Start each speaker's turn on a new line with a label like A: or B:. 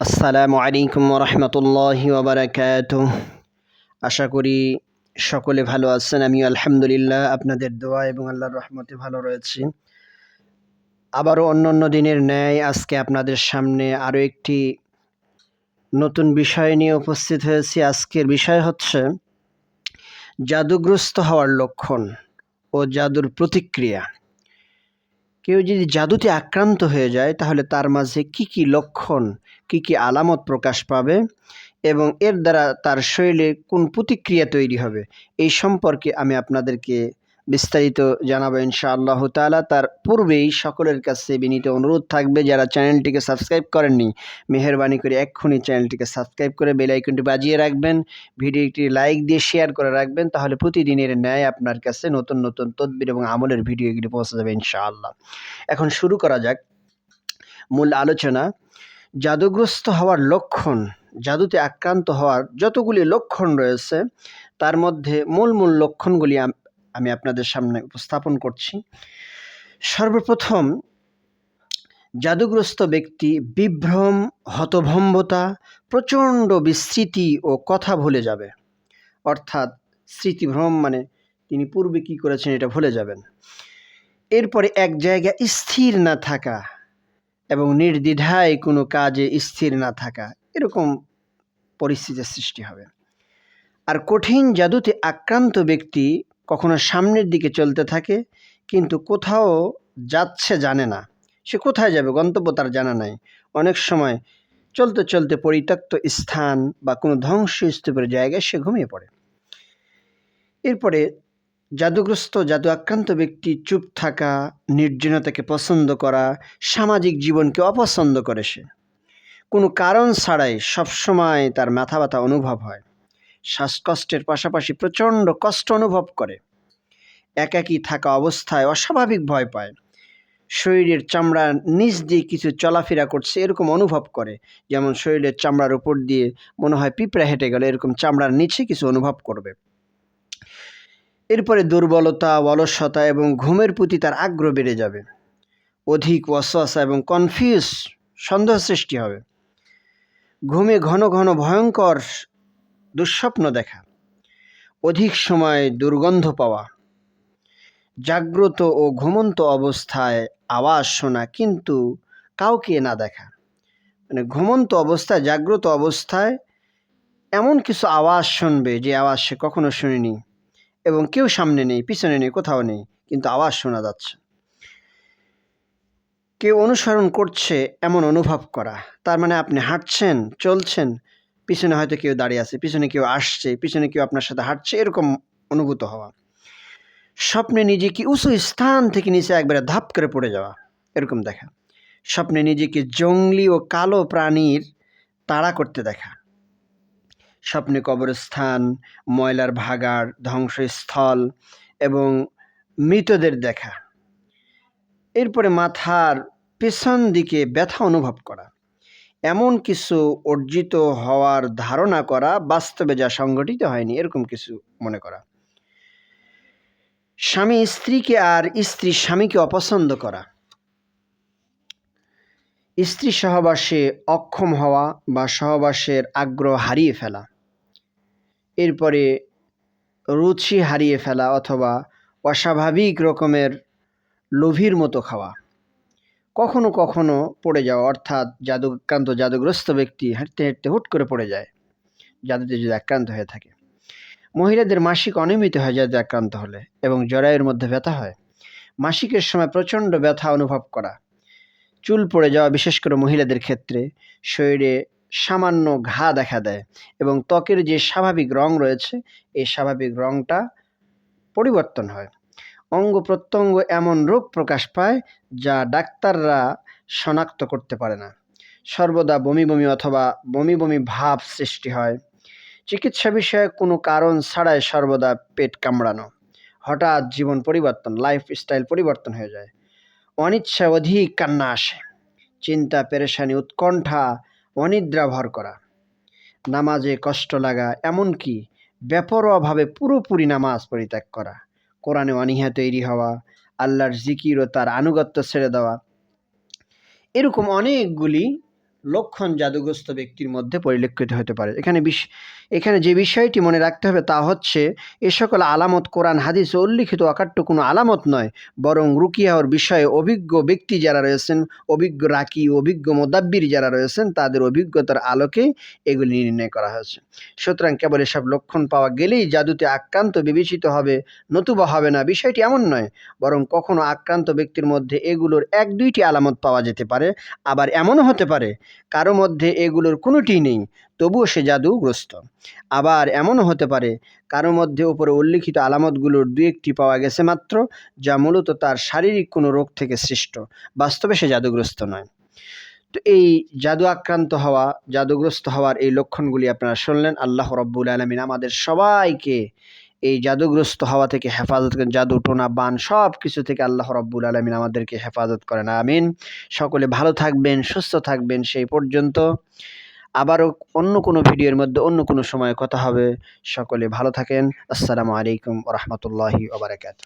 A: আসসালামু আলাইকুম রহমতুল্লাহ ওবরাকাত আশা করি সকলে ভালো আছেন আমি আলহামদুলিল্লাহ আপনাদের দোয়া এবং আল্লাহর রহমতে ভালো রয়েছি। আবারও অন্য অন্য দিনের ন্যায় আজকে আপনাদের সামনে আরও একটি নতুন বিষয় নিয়ে উপস্থিত হয়েছি। আজকের বিষয় হচ্ছে জাদুগ্রস্ত হওয়ার লক্ষণ ও জাদুর প্রতিক্রিয়া। কেউ যদি জাদুতে আক্রান্ত হয়ে যায়, তাহলে তার মাঝে কি কি লক্ষণ, কি কি আলামত প্রকাশ পাবে এবং এর দ্বারা তার শরীরে কোন প্রতিক্রিয়া তৈরি হবে, এই সম্পর্কে আমি আপনাদেরকে বিস্তারিত জানাব ইনশাআল্লাহ তাআলা। তার পূর্বেই সকলের কাছে বিনীত অনুরোধ থাকবে, যারা চ্যানেলটিকে সাবস্ক্রাইব করেননি, মেহরবানি করে এক্ষুনি চ্যানেলটিকে সাবস্ক্রাইব করে বেল আইকনটি বাজিয়ে রাখবেন, ভিডিওটি লাইক দিয়ে শেয়ার করে রাখবেন, তাহলে প্রতিদিনের ন্যায় আপনার কাছে নতুন নতুন তদবির এবং আমলের ভিডিওগুলি পৌঁছে যাবে ইনশাআল্লাহ। এখন শুরু করা যাক। মূল আলোচনা, জাদুগ্রস্ত হওয়ার লক্ষণ, জাদুতে আক্রান্ত হওয়ার যতগুলি লক্ষণ রয়েছে, তার মধ্যে মূল মূল লক্ষণগুলি আম- আপনাদের সামনে উপস্থাপন করছি। সর্বপ্রথম, জাদুগ্রস্ত ব্যক্তি বিভ্রম, হতভম্বতা, প্রচণ্ড বিস্মৃতি ও কথা ভুলে যাবে। অর্থাৎ স্মৃতিভ্রম মানে তিনি পূর্বে কি করেছেন এটা ভুলে যাবেন। এরপরে এক জায়গায় স্থির না থাকা এবং নির্দ্বিধায় কোনো কাজে স্থির না থাকা, এরকম পরিস্থিতির সৃষ্টি হবে। আর কঠিন জাদুতে আক্রান্ত ব্যক্তি কখনো সামনের দিকে চলতে থাকে, কিন্তু কোথাও যাচ্ছে জানে না। সে কোথায় যাবে গন্তব্য তার জানা নাই। অনেক সময় চলতে চলতে পরিত্যক্ত স্থান বা কোনো ধ্বংসস্তূপের জায়গায় সে ঘুমিয়ে পড়ে। এরপরে জাদুগ্রস্ত জাদু আক্রান্ত ব্যক্তি চুপ থাকা, নির্জনতাকে পছন্দ করা, সামাজিক জীবনকে অপছন্দ করে সে। কোনো কারণ ছাড়াই সবসময় তার মাথা ব্যথা অনুভব হয়। শ্বাসকষ্টের পাশাপাশি প্রচণ্ড কষ্ট অনুভব করে। একাকী থাকা অবস্থায় অস্বাভাবিক ভয় পায়। শরীরের চামড়ার নিচ দিয়ে কিছু চলাফেরা করছে, এরকম অনুভব করে। যেমন শরীরের চামড়ার উপর দিয়ে মনে হয় পিঁপড়া হেঁটে গেলে, এরকম চামড়ার নিচে কিছু অনুভব করবে। এরপরে দুর্বলতা, অলসতা এবং ঘুমের প্রতি তার আগ্রহ বেড়ে যাবে। অধিক ওয়াসওয়াসা এবং কনফিউজ সন্দেহ সৃষ্টি হবে। ঘুমে ঘন ঘন ভয়ঙ্কর দুঃস্বপ্ন দেখা, অধিক সময় দুর্গন্ধ পাওয়া, জাগ্রত ও ঘুমন্ত অবস্থায় আওয়াজ শোনা কিন্তু কাউকে না দেখা। মানে ঘুমন্ত অবস্থায়, জাগ্রত অবস্থায় এমন কিছু আওয়াজ শুনবে যে আওয়াজ সে কখনো শুনেনি এবং কেউ সামনে নেই, পিছনে নেই, কোথাও নেই, কিন্তু আওয়াজ শোনা যাচ্ছে। কেউ অনুসরণ করছে এমন অনুভব করা, তার মানে আপনি হাঁটছেন, চলছেন পিছনে হয়তো কেউ দাঁড়িয়ে আছে, পিছনে কেউ আসছে, পিছনে কেউ আপনার সাথে হাঁটছে, এরকম অনুভূত হওয়া। স্বপ্নে নিজেকে উঁচু স্থান থেকে নিচে একবারে ধাপ করে পড়ে যাওয়া, এরকম দেখা। স্বপ্নে নিজেকে জঙ্গলি ও কালো প্রাণীর তাড়া করতে দেখা। স্বপ্নে কবরস্থান, ময়লার ভাগাড়, ধ্বংসস্থল এবং মৃতদের দেখা। এরপরে মাথার পেছন দিকে ব্যথা অনুভব করা। এমন কিছু অর্জিত হওয়ার ধারণা করা বাস্তবে যা সংঘটিত হয়নি, এরকম কিছু মনে করা। স্বামী স্ত্রীকে আর স্ত্রী স্বামীকে অপছন্দ করা। স্ত্রী সহবাসে অক্ষম হওয়া বা সহবাসের আগ্রহ হারিয়ে ফেলা। এরপরে রুচি হারিয়ে ফেলা অথবা অস্বাভাবিক রকমের লোভীর মতো খাওয়া। কখনো কখনো পড়ে যাওয়া, অর্থাৎ জাদুক্রান্ত জাদুগ্রস্ত ব্যক্তি হাঁটতে হাঁটতে হুট করে পড়ে যায়, জাদুতে যদি আক্রান্ত হয়ে থাকে। মহিলাদের মাসিক অনিয়মিত হয় জাদুতে আক্রান্ত হলে এবং জরায়ুর মধ্যে ব্যথা হয়। মাসিকের সময় প্রচণ্ড ব্যথা অনুভব করা। চুল পড়ে যাওয়া, বিশেষ করে মহিলাদের ক্ষেত্রে, শরীরে সামান্য ঘা দেখা দেয় এবং ত্বকের যে স্বাভাবিক রং রয়েছে, এই স্বাভাবিক রংটা পরিবর্তন হয়। অঙ্গ প্রত্যঙ্গ এমন রোগ প্রকাশ পায় যা ডাক্তাররা শনাক্ত করতে পারে না। সর্বদা বমি বমি অথবা বমি বমি ভাব সৃষ্টি হয়। চিকিৎসা বিষয়ে কোনো কারণ ছাড়াই সর্বদা পেট কামড়ানো। হঠাৎ জীবন পরিবর্তন লাইফ স্টাইল পরিবর্তন হয়ে যায়। অনিচ্ছা অধিক কান্না আসে। চিন্তা, পেরেশানি, উৎকণ্ঠা, অনিদ্রা ভর করা। নামাজে কষ্ট লাগা এমনকি বেপরোয়াভাবে পুরোপুরি নামাজ পরিত্যাগ করা। কোরআনে অনীহা তৈরি হওয়া আল্লাহর জিকির ও তার আনুগত্য ছেড়ে দেওয়া এরকম অনেকগুলি লক্ষণ জাদুগ্রস্ত ব্যক্তির মধ্যে পরিলক্ষিত হতে পারে। এখানে বিশ- এখানে যে বিষয়টি মনে রাখতে হবে তা হচ্ছে, এ সকল আলামত কোরআন, হাদিসে উল্লিখিত অকাট্য কোনো আলামত নয়, বরং রুকিয়াহর বিষয়ে অভিজ্ঞ ব্যক্তি যারা রয়েছেন, অভিজ্ঞ রাকি, অভিজ্ঞ মোদাব্বির যারা রয়েছেন, তাদের অভিজ্ঞতার আলোকে এগুলি নির্ণয় করা হয়েছে। সুতরাং কেবল এসব লক্ষণ পাওয়া গেলেই জাদুতে আক্রান্ত, বিবেচিত হবে, নতুবা হবে না, বিষয়টি এমন নয়, বরং কখনো আক্রান্ত ব্যক্তির মধ্যে এগুলোর এক দুইটি আলামত পাওয়া যেতে পারে, আবার এমনও হতে পারে কারও মধ্যে এগুলোর কোনোটি নেই, তবুও সে জাদুগ্রস্ত। আবার এমনও হতে পারে, কারও মধ্যে উপরে উল্লিখিত আলামতগুলোর দু একটি পাওয়া গেছে মাত্র, যা মূলত তার শারীরিক কোনো রোগ থেকে সৃষ্ট, বাস্তবে সে জাদুগ্রস্ত নয়। তো এই জাদু আক্রান্ত হওয়া, জাদুগ্রস্ত হওয়ার এই লক্ষণগুলি আপনারা শুনলেন, আল্লাহ রব্বুল আলমিন আমাদের সবাইকে এই জাদুগ্রস্ত হওয়া থেকে হেফাজত করেন, জাদু, টোনা, বান সব কিছু থেকে আল্লাহ রব্বুল আলমিন আমাদেরকে হেফাজত করেন, আমিন। সকলে ভালো থাকবেন, সুস্থ থাকবেন, সেই পর্যন্ত। আবারও অন্য কোনো ভিডিওর মধ্যে অন্য কোনো সময় কথা হবে। সকলে ভালো থাকেন। আসসালামু আলাইকুম রহমতুল্লাহি ওবরাকাত